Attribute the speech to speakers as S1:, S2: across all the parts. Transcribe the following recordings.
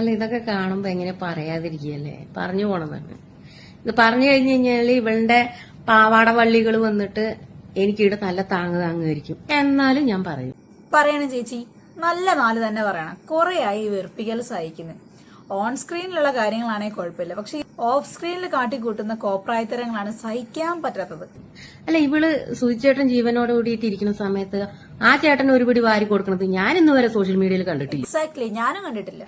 S1: അല്ല ഇതൊക്കെ കാണുമ്പോ എങ്ങനെ പറയാതിരിക്കല്ലേ പറഞ്ഞു പോണെന്നാണ് ഇത് പറഞ്ഞു കഴിഞ്ഞു കഴിഞ്ഞാൽ ഇവളുടെ പാവാട വള്ളികൾ വന്നിട്ട് എനിക്കിവിടെ നല്ല താങ്ങ് താങ്ങുമായിരിക്കും എന്നാലും ഞാൻ പറയും.
S2: പറയണം ചേച്ചി നല്ല നാല് തന്നെ പറയണം. കുറെ ആയി വെറുപ്പിക്കൽ സഹിക്കുന്നു. ഓൺ സ്ക്രീനിലുള്ള കാര്യങ്ങളാണെങ്കിൽ കുഴപ്പമില്ല. പക്ഷെ ഓഫ് സ്ക്രീനിൽ കാട്ടിക്കൂട്ടുന്ന കോപ്രായത്തരങ്ങളാണ് സഹിക്കാൻ പറ്റാത്തത്.
S1: അല്ല ഇവൾ സുചേട്ടൻ ജീവനോട് കൂടിയിട്ടിരിക്കുന്ന സമയത്ത് ആ ചേട്ടൻ ഒരു പിടി വാരി കൊടുക്കുന്നത് ഞാൻ ഇന്ന് വരെ സോഷ്യൽ മീഡിയയിൽ കണ്ടിട്ടില്ല.
S2: എക്സാക്ട്ലി ഞാനും കണ്ടിട്ടില്ല.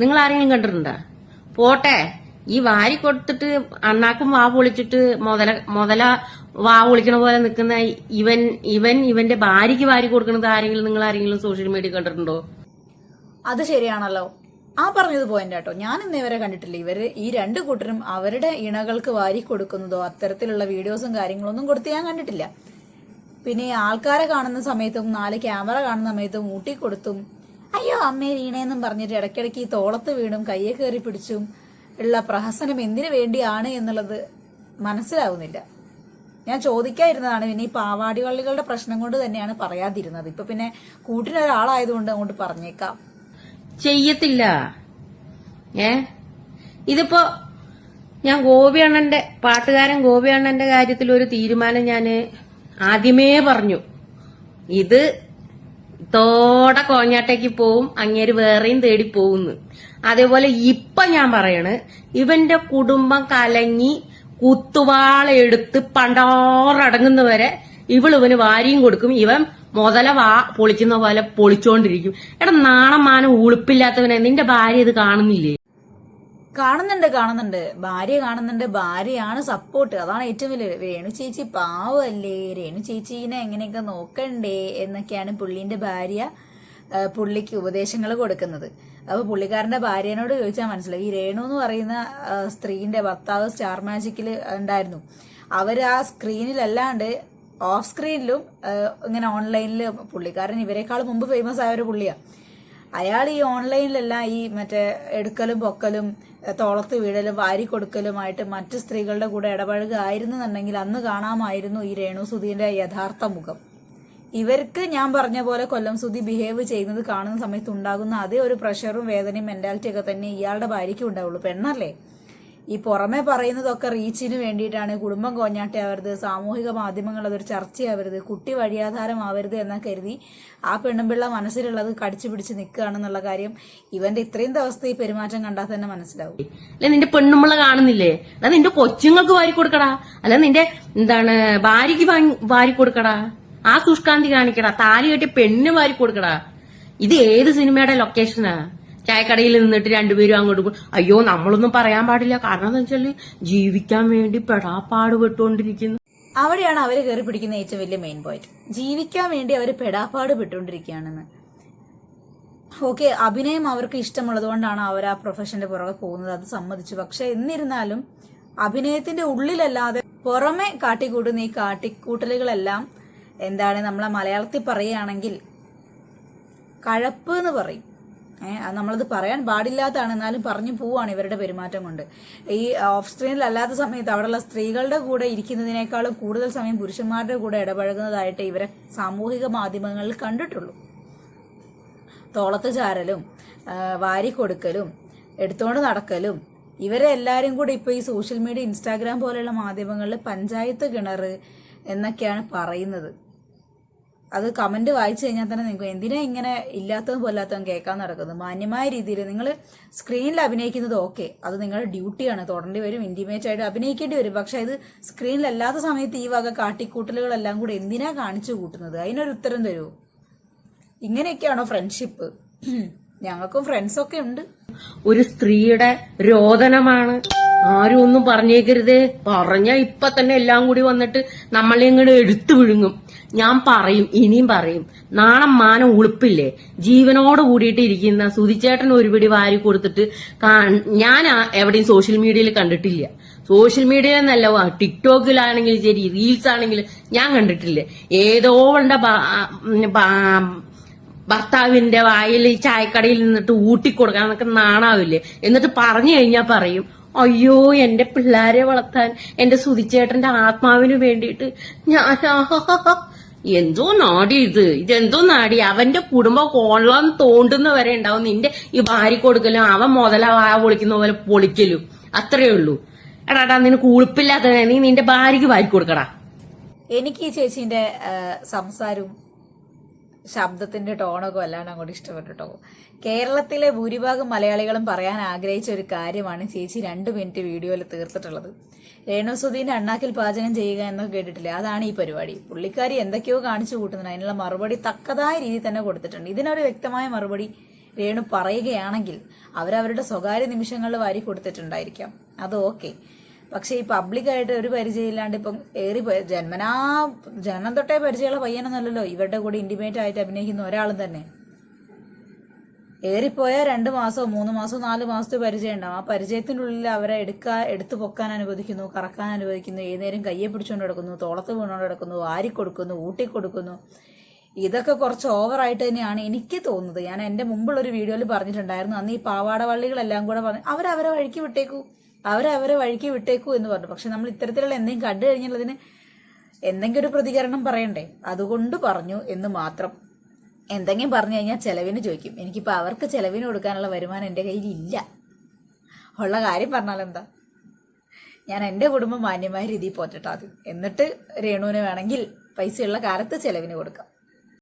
S1: നിങ്ങൾ ആരെങ്കിലും കണ്ടിട്ടുണ്ടോ? പോട്ടെ ഈ വാരി കൊടുത്തിട്ട് അണ്ണാക്കും വാ പൊളിച്ചിട്ട് മുതല മുതല വാ പൊളിക്കണ പോലെ നിൽക്കുന്ന ഇവൻ ഇവൻ ഇവന്റെ ഭാര്യയ്ക്ക് വാരി കൊടുക്കുന്നത് ആരെങ്കിലും നിങ്ങൾ ആരെങ്കിലും സോഷ്യൽ മീഡിയ കണ്ടിട്ടുണ്ടോ?
S2: അത് ശരിയാണല്ലോ. ആ പറഞ്ഞത് പോയിന്റ് കേട്ടോ ഞാൻ ഇന്നേ വരെ കണ്ടിട്ടില്ല. ഇവർ ഈ രണ്ട് കൂട്ടരും അവരുടെ ഇണകൾക്ക് വാരി കൊടുക്കുന്നതോ അത്തരത്തിലുള്ള വീഡിയോസും കാര്യങ്ങളൊന്നും കൊടുത്ത് ഞാൻ കണ്ടിട്ടില്ല. പിന്നെ ആൾക്കാരെ കാണുന്ന സമയത്തും നാല് ക്യാമറ കാണുന്ന സമയത്തും ഊട്ടി കൊടുത്തും അയ്യോ അമ്മേ വീണേന്നും പറഞ്ഞിട്ട് ഇടയ്ക്കിടയ്ക്ക് ഈ തോളത്ത് വീണും കയ്യെ കയറി പിടിച്ചും ഉള്ള പ്രഹസനം എന്തിനു വേണ്ടിയാണ് എന്നുള്ളത് മനസ്സിലാവുന്നില്ല. ഞാൻ ചോദിക്കാതിരുന്നതാണ് പിന്നെ ഈ പാവാടി വള്ളികളുടെ പ്രശ്നം കൊണ്ട് തന്നെയാണ് പറയാതിരുന്നത്. ഇപ്പൊ പിന്നെ കൂട്ടിനൊരാളായതുകൊണ്ട് അങ്ങോട്ട് പറഞ്ഞേക്കാം.
S1: ചെയ്യത്തില്ല. ഏ? ഇതിപ്പോ ഞാൻ ഗോപിയണ്ണന്റെ പാട്ടുകാരൻ ഗോപിയണ്ണന്റെ കാര്യത്തിൽ ഒരു തീരുമാനം ഞാൻ ആദ്യമേ പറഞ്ഞു. ഇത് തോടെ കോഞ്ഞാട്ടേക്ക് പോവും അങ്ങേര് വേറെയും തേടി പോകുന്നു അതേപോലെ ഇപ്പൊ ഞാൻ പറയണ് ഇവന്റെ കുടുംബം കലങ്ങി കുത്തുവാളെടുത്ത് പണ്ടാറടങ്ങുന്നവരെ ഇവൾ ഇവന് വാരിയും കൊടുക്കും. ഇവൻ മുതല വാ പൊളിക്കുന്ന പോലെ പൊളിച്ചോണ്ടിരിക്കും. എടാ നാണം മാനം ഉളുപ്പില്ലാത്തവനെ നിന്റെ ഭാര്യ ഇത് കാണുന്നില്ലേ?
S2: കാണുന്നുണ്ട് കാണുന്നുണ്ട്. ഭാര്യ കാണുന്നുണ്ട് ഭാര്യയാണ് സപ്പോർട്ട് അതാണ് ഏറ്റവും വലിയ രേണു ചേച്ചി പാവല്ലേ? രേണു ചേച്ചീനെ എങ്ങനെയൊക്കെ നോക്കണ്ടേ? എന്നൊക്കെയാണ് പുള്ളിന്റെ ഭാര്യ പുള്ളിക്ക് ഉപദേശങ്ങൾ കൊടുക്കുന്നത്. അപ്പൊ പുള്ളിക്കാരന്റെ ഭാര്യനോട് ചോദിച്ചാൽ മനസ്സിലായി. ഈ രേണു എന്ന് പറയുന്ന സ്ത്രീന്റെ ഭർത്താവ് സ്റ്റാർ മാജിക്കിൽ ഉണ്ടായിരുന്നു. അവർ ആ സ്ക്രീനിലല്ലാണ്ട് ഓഫ് സ്ക്രീനിലും ഇങ്ങനെ ഓൺലൈനിൽ പുള്ളിക്കാരൻ ഇവരെക്കാൾ മുമ്പ് ഫേമസ് ആയ ഒരു പുള്ളിയാ. അയാൾ ഈ ഓൺലൈനിലെല്ലാം ഈ മറ്റേ എടുക്കലും പൊക്കലും തോളത്ത് വീഴലും വാരി കൊടുക്കലുമായിട്ട് മറ്റ് സ്ത്രീകളുടെ കൂടെ ഇടപഴകുകയായിരുന്നുണ്ടെങ്കിൽ അന്ന് കാണാമായിരുന്നു ഈ രേണു സുധീന്റെ യഥാർത്ഥ മുഖം. ഇവർക്ക് ഞാൻ പറഞ്ഞ പോലെ കൊല്ലം സുധി ബിഹേവ് ചെയ്യുന്നത് കാണുന്ന സമയത്ത് ഉണ്ടാകുന്ന അതേ ഒരു പ്രഷറും വേദനയും മെന്റാലിറ്റി ഒക്കെ തന്നെ ഇയാളുടെ ഭാര്യയ്ക്ക് ഉണ്ടാവുള്ളൂ. പെണ്ണല്ലേ? ഈ പുറമെ പറയുന്നതൊക്കെ റീച്ചിന് വേണ്ടിയിട്ടാണ്. കുടുംബം കോഞ്ഞാട്ടയാവരുത് സാമൂഹിക മാധ്യമങ്ങൾ അതൊരു ചർച്ചയാവരുത് കുട്ടി വഴിയാധാരമാവരുത് എന്ന കരുതി ആ പെണ്ണുമ്പിള്ള മനസ്സിലുള്ളത് കടിച്ചു പിടിച്ച് നിൽക്കുകയാണെന്നുള്ള കാര്യം ഇവന്റെ ഇത്രയും ദിവസത്തെ ഈ പെരുമാറ്റം കണ്ടാൽ തന്നെ മനസ്സിലാവും.
S1: അല്ലെ നിന്റെ പെണ്ണുമ്പിള്ള കാണുന്നില്ലേ? അല്ല നിന്റെ കൊച്ചുങ്ങൾക്ക് വാരി കൊടുക്കടാ. അല്ല നിന്റെ എന്താണ് ഭാര്യക്ക് വാരി കൊടുക്കടാ. ആ സുഷ്കാന്തി കാണിക്കടാ. താലി കെട്ടിയ പെണ്ണ് വാരി കൊടുക്കടാ. ഇത് ഏത് സിനിമയുടെ ലൊക്കേഷനാ? ചായക്കടയിൽ നിന്നിട്ട് രണ്ടുപേരും അങ്ങോട്ട് അയ്യോ നമ്മളൊന്നും പറയാൻ പാടില്ല. കാരണം എന്താ വെച്ചാൽ ജീവിക്കാൻ വേണ്ടി പെടാപ്പാട് പെട്ടുകൊണ്ടിരിക്കുന്നു.
S2: അവിടെയാണ് അവർ കയറി പിടിക്കുന്ന ഏറ്റവും വലിയ മെയിൻ പോയിന്റ് ജീവിക്കാൻ വേണ്ടി അവർ പെടാപ്പാട് പെട്ടുകൊണ്ടിരിക്കുകയാണെന്ന്. ഓക്കെ അഭിനയം അവർക്ക് ഇഷ്ടമുള്ളത് കൊണ്ടാണ് അവർ ആ പ്രൊഫഷന്റെ പുറകെ പോകുന്നത്. അത് സമ്മതിച്ചു. പക്ഷെ എന്നിരുന്നാലും അഭിനയത്തിന്റെ ഉള്ളിലല്ലാതെ പുറമെ കാട്ടിക്കൂട്ടുന്ന ഈ കാട്ടിക്കൂട്ടലുകളെല്ലാം എന്താണ് നമ്മളെ മലയാളത്തിൽ പറയുകയാണെങ്കിൽ കഴപ്പ് എന്ന് പറയും. ഏഹ് നമ്മളത് പറയാൻ പാടില്ലാത്തതാണ്. എന്നാലും പറഞ്ഞു പോവാണ് ഇവരുടെ പെരുമാറ്റം കൊണ്ട്. ഈ ഓഫ് സ്ക്രീനിൽ അല്ലാത്ത സമയത്ത് അവിടെയുള്ള സ്ത്രീകളുടെ കൂടെ ഇരിക്കുന്നതിനേക്കാളും കൂടുതൽ സമയം പുരുഷന്മാരുടെ കൂടെ ഇടപഴകുന്നതായിട്ട് ഇവരെ സാമൂഹിക മാധ്യമങ്ങളിൽ കണ്ടിട്ടുള്ളൂ. തോളത്ത് ചാരലും വാരി വാരിക്കൊടുക്കലും എടുത്തുകൊണ്ട് നടക്കലും ഇവരെ എല്ലാവരും കൂടെ ഇപ്പൊ ഈ സോഷ്യൽ മീഡിയ ഇൻസ്റ്റാഗ്രാം പോലെയുള്ള മാധ്യമങ്ങളിൽ പഞ്ചായത്ത് കിണർ എന്നൊക്കെയാണ് പറയുന്നത്. അത് കമന്റ് വായിച്ചു കഴിഞ്ഞാൽ തന്നെ നിങ്ങൾക്ക് എന്തിനാ ഇങ്ങനെ ഇല്ലാത്തതും പോലാത്തതും കേൾക്കാൻ നടക്കുന്നത്? മാന്യമായ രീതിയിൽ നിങ്ങൾ സ്ക്രീനിൽ അഭിനയിക്കുന്നത് ഓക്കെ അത് നിങ്ങളുടെ ഡ്യൂട്ടിയാണ് തുടരേണ്ടി വരും ഇന്റിമേറ്റ് ആയിട്ട് അഭിനയിക്കേണ്ടി വരും. പക്ഷെ ഇത് സ്ക്രീനിലല്ലാത്ത സമയത്ത് ഈ വക കാട്ടിക്കൂട്ടലുകളെല്ലാം കൂടെ എന്തിനാ കാണിച്ചു കൂട്ടുന്നത്? അതിനൊരു ഉത്തരം തരൂ. ഇങ്ങനെയൊക്കെയാണോ ഫ്രണ്ട്ഷിപ്പ് ഞങ്ങൾക്കും ഫ്രണ്ട്സൊക്കെ ഉണ്ട്.
S1: ഒരു സ്ത്രീയുടെ രോദനമാണ് ആരും ഒന്നും പറഞ്ഞേക്കരുതേ. പറഞ്ഞ ഇപ്പൊ തന്നെ എല്ലാം കൂടി വന്നിട്ട് നമ്മളെ ഇങ്ങോട്ട് എടുത്തു വിഴുങ്ങും. ഞാൻ പറയും ഇനിയും പറയും. നാണം മാനം ഉളുപ്പില്ലേ? ജീവനോട് കൂടിയിട്ട് ഇരിക്കുന്ന സുതിച്ചേട്ടൻ ഒരു പിടി വാരി കൊടുത്തിട്ട് ഞാൻ എവിടെയും സോഷ്യൽ മീഡിയയിൽ കണ്ടിട്ടില്ല. സോഷ്യൽ മീഡിയ എന്നല്ല ടിക്ടോക്കിലാണെങ്കിലും ശരി റീൽസ് ആണെങ്കിലും ഞാൻ കണ്ടിട്ടില്ല. ഏതോ ഉണ്ട ഭർത്താവിന്റെ വായിൽ ചായക്കടയിൽ നിന്നിട്ട് ഊട്ടിക്കൊടുക്കാൻ നാണാവില്ലേ? എന്നിട്ട് പറഞ്ഞു കഴിഞ്ഞാൽ പറയും അയ്യോ എന്റെ പിള്ളേരെ വളർത്താൻ എന്റെ സുതിച്ചേട്ടന്റെ ആത്മാവിന് വേണ്ടിയിട്ട് ഞാൻ എന്തോ നാടി ഇത്. ഇതെന്തോ നാടി. അവന്റെ കുടുംബം കോളം തോണ്ടുന്ന വരെ ഉണ്ടാവും. നിന്റെ ഈ ഭാര്യ കൊടുക്കലും അവൻ മുതല പൊളിക്കുന്ന പോലെ പൊളിക്കലും. അത്രേ ഉള്ളൂ. എടാടാ നിനക്ക് ഉളുപ്പില്ലാത്ത നീ നിന്റെ ഭാര്യക്ക് വാരി കൊടുക്കടാ.
S2: എനിക്ക് ഈ ചേച്ചീന്റെ സംസാരവും ശബ്ദത്തിന്റെ ടോണൊക്കെ വല്ലാണ്ട് അങ്ങോട്ട് ഇഷ്ടപ്പെട്ടു കേട്ടോ കേരളത്തിലെ ഭൂരിഭാഗം മലയാളികളും പറയാൻ ആഗ്രഹിച്ച ഒരു കാര്യമാണ് ചേച്ചി രണ്ട് മിനിറ്റ് വീഡിയോയിൽ തീർത്തിട്ടുള്ളത്. രേണുസുദീൻ അണ്ണാക്കിൽ പാചകം ചെയ്യുക എന്നൊക്കെ കേട്ടിട്ടില്ലേ? അതാണ് ഈ പരിപാടി. പുള്ളിക്കാരി എന്തൊക്കെയോ കാണിച്ചു കൂട്ടുന്നത് അതിനുള്ള മറുപടി തക്കതായ രീതിയിൽ തന്നെ കൊടുത്തിട്ടുണ്ട്. ഇതിനൊരു വ്യക്തമായ മറുപടി രേണു പറയുകയാണെങ്കിൽ അവരവരുടെ സ്വകാര്യ നിമിഷങ്ങളിൽ വാരി കൊടുത്തിട്ടുണ്ടായിരിക്കാം. അത് ഓക്കെ. പക്ഷെ ഈ പബ്ലിക്കായിട്ട് ഒരു പരിചയമില്ലാണ്ട് ഇപ്പം ഏറി ജന്മനാ ജനനം തൊട്ടേ പരിചയമുള്ള പയ്യനൊന്നുമല്ലല്ലോ. ഇവരുടെ കൂടെ ഇന്റിമേറ്റ് ആയിട്ട് അഭിനയിക്കുന്ന ഒരാളും തന്നെ. ഏറിപ്പോയാൽ രണ്ട് മാസമോ മൂന്ന് മാസമോ നാല് മാസത്തെ പരിചയം ഉണ്ടാവും. ആ പരിചയത്തിനുള്ളിൽ അവരെ എടുക്കാൻ എടുത്തു പൊക്കാൻ അനുവദിക്കുന്നു കറക്കാൻ അനുവദിക്കുന്നു ഏതുനേരം കയ്യെ പിടിച്ചുകൊണ്ട് കിടക്കുന്നു തോളത്ത് വീണുകൊണ്ട് കിടക്കുന്നു വാരി കൊടുക്കുന്നു ഊട്ടി കൊടുക്കുന്നു. ഇതൊക്കെ കുറച്ച് ഓവറായിട്ട് തന്നെയാണ് എനിക്ക് തോന്നുന്നത്. ഞാൻ എന്റെ മുമ്പുള്ള ഒരു വീഡിയോയിൽ പറഞ്ഞിട്ടുണ്ടായിരുന്നു. അന്ന് ഈ പാവാട വള്ളികളെല്ലാം കൂടെ പറഞ്ഞു അവരവരെ വഴിക്ക് വിട്ടേക്കൂ. അവരവരെ വഴിക്ക് വിട്ടേക്കൂ എന്ന് പറഞ്ഞു. പക്ഷെ നമ്മൾ ഇത്തരത്തിലുള്ള എന്തെങ്കിലും കണ്ടു കഴിഞ്ഞാൽ അതിന് എന്തെങ്കിലും ഒരു പ്രതികരണം പറയണ്ടേ? അതുകൊണ്ട് പറഞ്ഞു എന്ന് മാത്രം. എന്തെങ്കിലും പറഞ്ഞു കഴിഞ്ഞാൽ ചെലവിന് ചോദിക്കും. എനിക്കിപ്പോൾ അവർക്ക് ചെലവിന് കൊടുക്കാനുള്ള വരുമാനം എന്റെ കയ്യിൽ ഇല്ല. ഉള്ള കാര്യം പറഞ്ഞാൽ എന്താ? ഞാൻ എന്റെ കുടുംബം മാന്യമായ രീതിയിൽ പോറ്റട്ടെ ആദ്യം. എന്നിട്ട് രേണുവിന് വേണമെങ്കിൽ പൈസയുള്ള കാലത്ത് ചെലവിന് കൊടുക്കാം.